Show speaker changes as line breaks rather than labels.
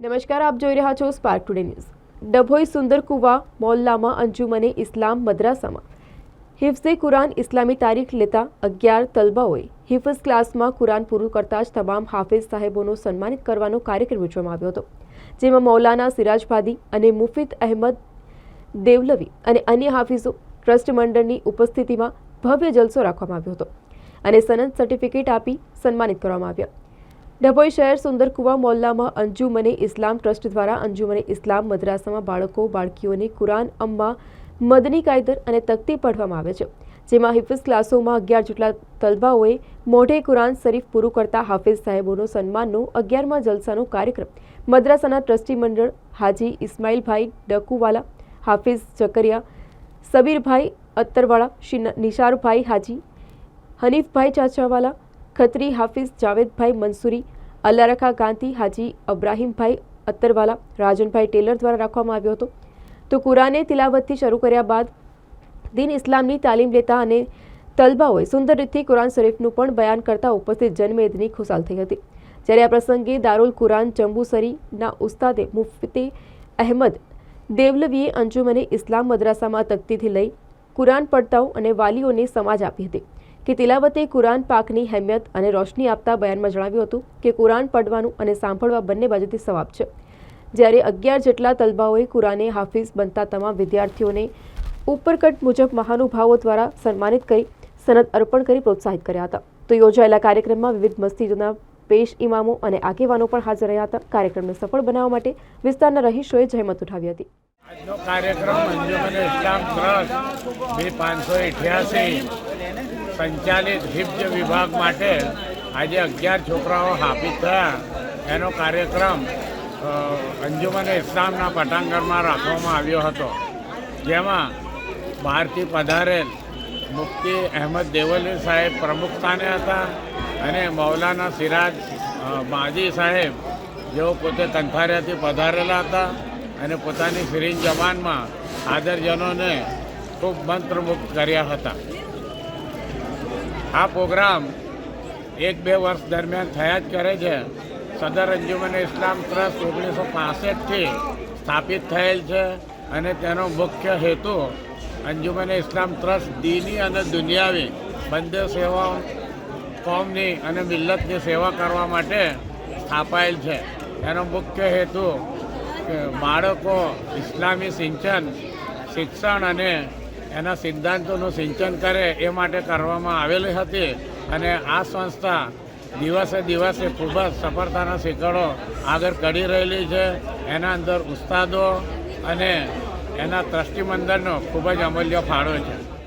નમસ્કાર, આપ જોઈ રહ્યા છો Spark Today News Dabhoi Sundar Kuva મોહલ્લામાં અંજુમને ઇસ્લામ મદ્રાસામાં. હિફ્ઝે કુરાન ઇસ્લામી તારીખ લેતા અગિયાર તલબાઓએ હિફઝ ક્લાસમાં કુરાન પૂરું કરતા જ તમામ હાફિઝ સાહેબોનો સન્માનિત કરવાનો કાર્યક્રમ યોજવામાં આવ્યો હતો, જેમાં મૌલાના સિરાજભાદી અને મુફિત અહેમદ દેવલવી અને અન્ય હાફિઝો ટ્રસ્ટ મંડળની ઉપસ્થિતિમાં ભવ્ય જલસો રાખવામાં આવ્યો હતો અને સનદ સર્ટિફિકેટ આપી સન્માનિત કરવામાં આવ્યા. ડભોઈ શહેર સુંદરકુવા મોલ્લામાં અંજુમને ઇસ્લામ ટ્રસ્ટ દ્વારા અંજુમને ઇસ્લામ મદ્રાસામાં બાળકો, બાળકીઓને કુરાન અમ્મા મદની કાયદર અને તકતી પઢવામાં આવે છે. જેમાં હિફિઝ ક્લાસોમાં અગિયાર જેટલા તલબાઓએ મોઢે કુરાન શરીફ પૂરું કરતા હાફિઝ સાહેબોનો સન્માનનો અગિયારમાં જલસાનો કાર્યક્રમ. મદ્રાસાના ટ્રસ્ટી મંડળ હાજી ઇસ્માઇલભાઈ ડકુવાલા, હાફિઝ જકરિયા સબીરભાઈ અત્તરવાળા શ્રી નિશારભાઈ હાજી, હનીફભાઈ ચાચાવાલા ખત્રી, હાફિઝ, જાવેદભાઈ મંસૂરી અલ્લારખા ગાંધી, હાજી અબ્રાહીમભાઈ અત્તરવાલા, રાજનભાઈ ટેલર દ્વારા રાખવામાં આવ્યો હતો. તો કુરાને તિલાવતથી શરૂ કર્યા બાદ દિન ઇસ્લામની તાલીમ લેતા અને તલબાઓએ સુંદર રીતથી કુરાન શરીફનું પણ બયાન કરતા ઉપસ્થિત જનમેદની ખુશાલ થઈ હતી. જ્યારે આ પ્રસંગે દારૂલ કુરાન જંબુસરીના ઉસ્તાદે મુફતી અહેમદ દેવલવીએ અંજુમને ઇસ્લામ મદ્રાસામાં તકતીથી લઈ કુરાન પડતાઓ અને વાલીઓને સમાજ આપી હતી. કે તિલાવતે કુરાન પાકની હેમિયત અને રોશની આપતા બયાનમાં જણાવ્યું હતું કે કુરાન પડવાનું અને સાંભળવા બંને બાજુથી સવાબ છે. જ્યારે અગિયાર જેટલા તલબાઓએ કુરાને હાફિઝ બનતા તમામ વિદ્યાર્થીઓને ઉપરકટ મુજબ મહાનુભાવો દ્વારા સન્માનિત કરી, સનદ અર્પણ કરી પ્રોત્સાહિત કર્યા હતા. તો યોજાયેલા કાર્યક્રમમાં વિવિધ મસ્જિદોના પેશ ઇમામો અને આગેવાનો પણ હાજર રહ્યા હતા. કાર્યક્રમને સફળ બનાવવા માટે વિસ્તારના રહીશોએ જહેમત ઉઠાવી હતી.
આજનો કાર્યક્રમ અંજુમન ઇસ્લામ ટ્રસ્ટ, બે પાંચસો અઠ્યાસી સંચાલિત હિફ્જ વિભાગ માટે આજે અગિયાર છોકરાઓ હાફિઝ થયા. એનો કાર્યક્રમ અંજુમન ઇસ્લામના પટાંગણમાં રાખવામાં આવ્યો હતો. જેમાં બહારથી પધારેલ મુફ્તી અહેમદ દેવલી સાહેબ પ્રમુખ સ્થાને હતા અને મૌલાના સિરાજ માજી સાહેબ જેઓ પોતે કંથારિયાથી પધારેલા હતા અને પોતાની સિરીન જવાનમાં હાજરજનોને ખૂબ મંત્રમુગ્ધ કર્યા હતા. આ પ્રોગ્રામ એક બે વર્ષ દરમિયાન થયા જ કરે છે. સદર અંજુમન ઇસ્લામ ટ્રસ્ટ ઓગણીસો પાસઠથી સ્થાપિત થયેલ છે અને તેનો મુખ્ય હેતુ અંજુમન ઇસ્લામ ટ્રસ્ટ દીની અને દુનિયાવી બંને સેવાઓ કોમની અને મિલ્લતની સેવા કરવા માટે સ્થાપાયેલ છે. એનો મુખ્ય હેતુ બાળકો ઇસ્લામી સિંચન, શિક્ષણ અને એના સિદ્ધાંતોનું સિંચન કરે એ માટે કરવામાં આવેલી હતી. અને આ સંસ્થા દિવસે દિવસે ખૂબ જ સફળતાના શિખરો આગળ કરી રહેલી છે. એના અંદર ઉસ્તાદો અને એના ટ્રસ્ટી ખૂબ જ અમૂલ્ય ફાળો છે.